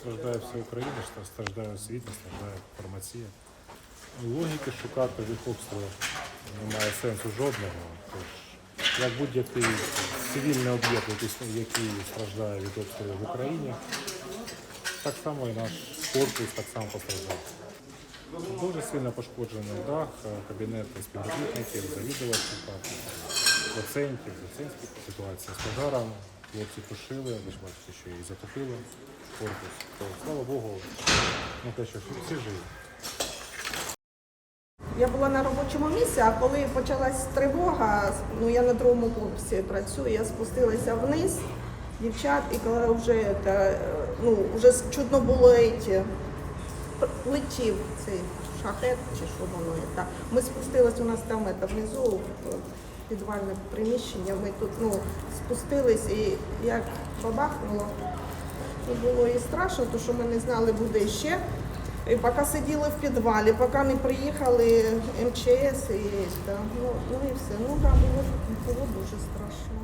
Страждає вся Україна, страждає освіта, страждає фармація. Логіки шукати в їх немає сенсу жодного. Тож, як будь-який цивільний об'єкт, який, страждає від обстрілів в Україні, так само і наш корпус так само постраждав. Дуже сильно пошкоджений дах, кабінети співробітників, завідувачів, доцентів, доцентські ситуація з пожаром. Хлопці тушили, ви ж бачите, що і затопило корпус. То, слава Богу, ну те, що всі живі. Я була на робочому місці, а коли почалась тривога, ну я на другому корпусі працюю, я спустилася вниз, дівчат, і коли вже та, ну, вже чутно було ці, летів цей шахет чи що воно. є, Так. Ми спустились, у нас там це, внизу підвальне приміщення, ми тут ну, спустились і як бабахнуло. Ну, було і страшно, тому що ми не знали, буде ще. І поки сиділи в підвалі, поки не приїхали МЧС і, та, ну, ну і все. Ну так, да, було, було дуже страшно.